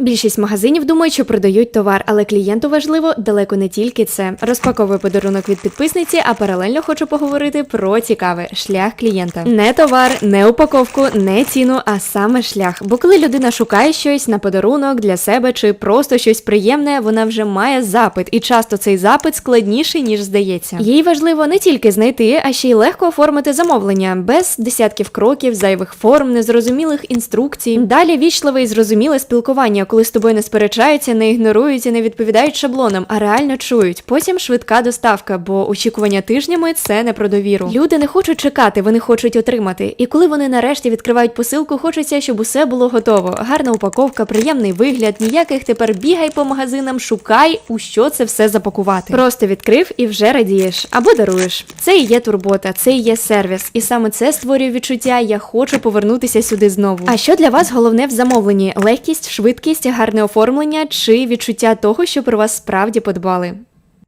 Більшість магазинів думають, що продають товар, але клієнту важливо далеко не тільки це. Розпаковую подарунок від підписниці, а паралельно хочу поговорити про цікаве шлях клієнта. Не товар, не упаковку, не ціну, а саме шлях. Бо коли людина шукає щось на подарунок для себе чи просто щось приємне, вона вже має запит, і часто цей запит складніший ніж здається. Їй важливо не тільки знайти, а ще й легко оформити замовлення без десятків кроків, зайвих форм, незрозумілих інструкцій. Далі вічливе і зрозуміле спілкування, коли з тобою не сперечаються, не ігнорують і не відповідають шаблонам, а реально чують. Потім швидка доставка, бо очікування тижнями це не про довіру. Люди не хочуть чекати, вони хочуть отримати. І коли вони нарешті відкривають посилку, хочеться, щоб усе було готово. Гарна упаковка, приємний вигляд, ніяких тепер бігай по магазинам, шукай, у що це все запакувати. Просто відкрив і вже радієш або даруєш. Це і є турбота, це і є сервіс, і саме це створює відчуття. Я хочу повернутися сюди знову. А що для вас головне в замовленні? Легкість, швидкість, гарне оформлення чи відчуття того, що про вас справді подбали?